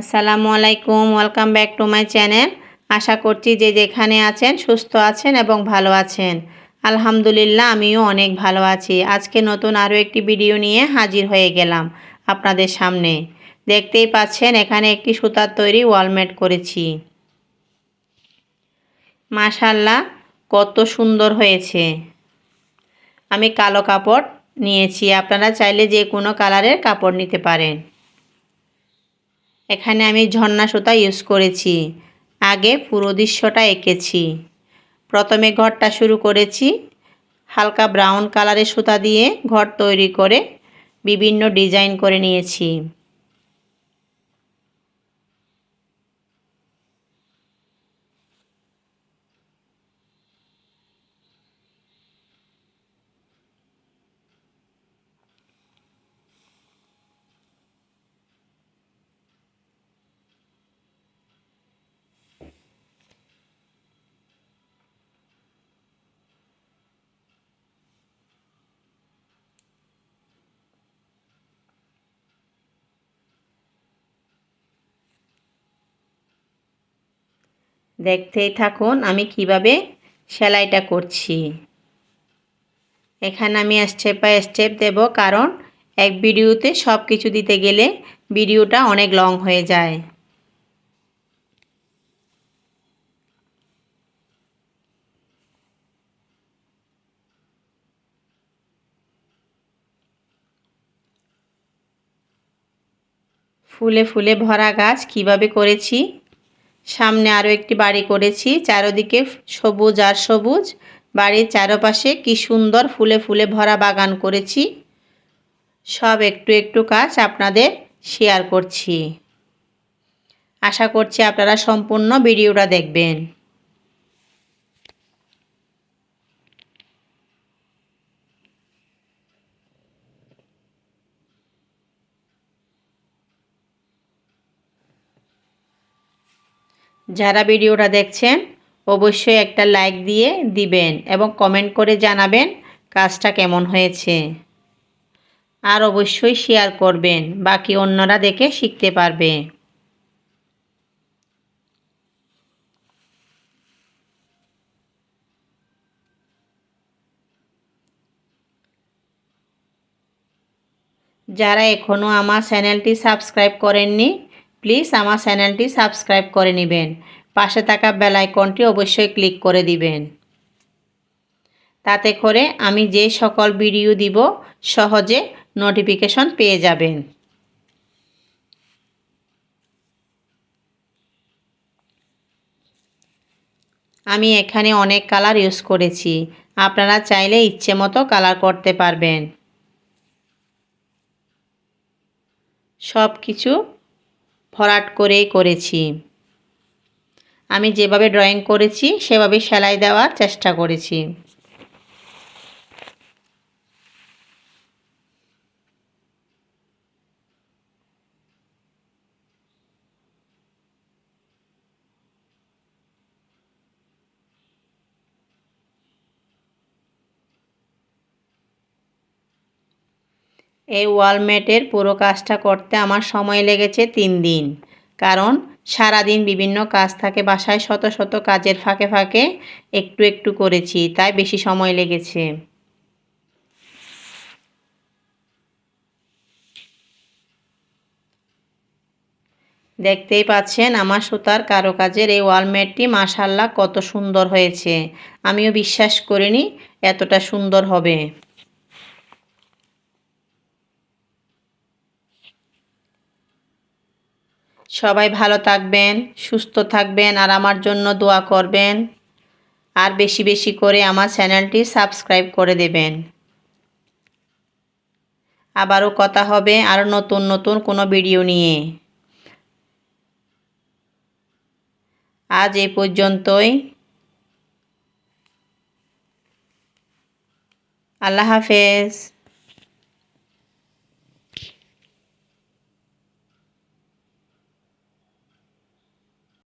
আসসালামু আলাইকুম, welcome back to my channel. আশা করছি যে যেখানে আছেন সুস্থ আছেন এবং ভালো আছেন। আলহামদুলিল্লাহ, আমিও অনেক ভালো আছি। আজকে নতুন আরও একটি ভিডিও নিয়ে হাজির হয়ে গেলাম আপনাদের সামনে। দেখতেই পাচ্ছেন, এখানে একটি সুতার তৈরি ওয়ালমেট করেছি। মাশাল্লাহ কত সুন্দর হয়েছে। আমি কালো কাপড় নিয়েছি। আপনারা চাইলে যে কোনো কালারের কাপড় নিতে পারেন। এখানে আমি ঝর্ণা সুতা ইউজ করেছি। আগে পুরো দৃশ্যটা এঁকেছি। প্রথমে ঘরটা শুরু করেছি হালকা ব্রাউন কালারের সুতা দিয়ে ঘর তৈরি করে বিভিন্ন ডিজাইন করে নিয়েছি। দেখতেই থাকুন আমি কীভাবে সেলাইটা করছি। এখানে আমি স্টেপ বাই স্টেপ দেব, কারণ এক ভিডিওতে সব কিছু দিতে গেলে ভিডিওটা অনেক লং হয়ে যায়। ফুলে ফুলে ভরা গাছ কীভাবে করেছি? সামনে আরও একটি বাড়ি করেছি, চারোদিকে সবুজ আর সবুজ। বাড়ির চারপাশে কি সুন্দর ফুলে ফুলে ভরা বাগান করেছি। সব একটু একটু কাজ আপনাদের শেয়ার করছি। আশা করছি আপনারা সম্পূর্ণ ভিডিওটা দেখবেন। যারা ভিডিওটা দেখছেন, অবশ্যই একটা লাইক দিয়ে দিবেন এবং কমেন্ট করে জানাবেন কাজটা কেমন হয়েছে। আর অবশ্যই শেয়ার করবেন, বাকি অন্যরা দেখে শিখতে পারবে। যারা এখনও আমার চ্যানেলটি সাবস্ক্রাইব করেননি প্লিজ আমার চ্যানেলটি সাবস্ক্রাইব করে নেবেন। পাশে থাকা বেল আইকনটি অবশ্যই ক্লিক করে দিবেন। তাতে করে আমি যে সকল ভিডিও দিব, সহজে নোটিফিকেশন পেয়ে যাবেন। আমি এখানে অনেক কালার ইউজ করেছি। আপনারা চাইলে ইচ্ছে মতো কালার করতে পারবেন। সব কিছু ভরাট করে করেছি। আমি যেভাবে ড্রয়িং করেছি সেভাবে সেলাই দেওয়ার চেষ্টা করেছি। এই ওয়ালমেটের পুরো কাজটা করতে আমার সময় লেগেছে তিন দিন। কারণ সারাদিন বিভিন্ন কাজ থাকে বাসায়, শত শত কাজের ফাঁকে ফাঁকে একটু একটু করেছি, তাই বেশি সময় লেগেছে। দেখতেই পাচ্ছেন আমার সুতার কারুকাজের এই ওয়ালমেটটি মাশাল্লাহ কত সুন্দর হয়েছে। আমিও বিশ্বাস করিনি এতটা সুন্দর হবে। সবাই ভালো থাকবেন, সুস্থ থাকবেন আর আমার জন্য দোয়া করবেন। আর বেশি বেশি করে আমার চ্যানেলটি সাবস্ক্রাইব করে দেবেন। আবারও কথা হবে আর নতুন নতুন কোনো ভিডিও নিয়ে। আজ এই পর্যন্তই। আল্লাহ হাফেজ।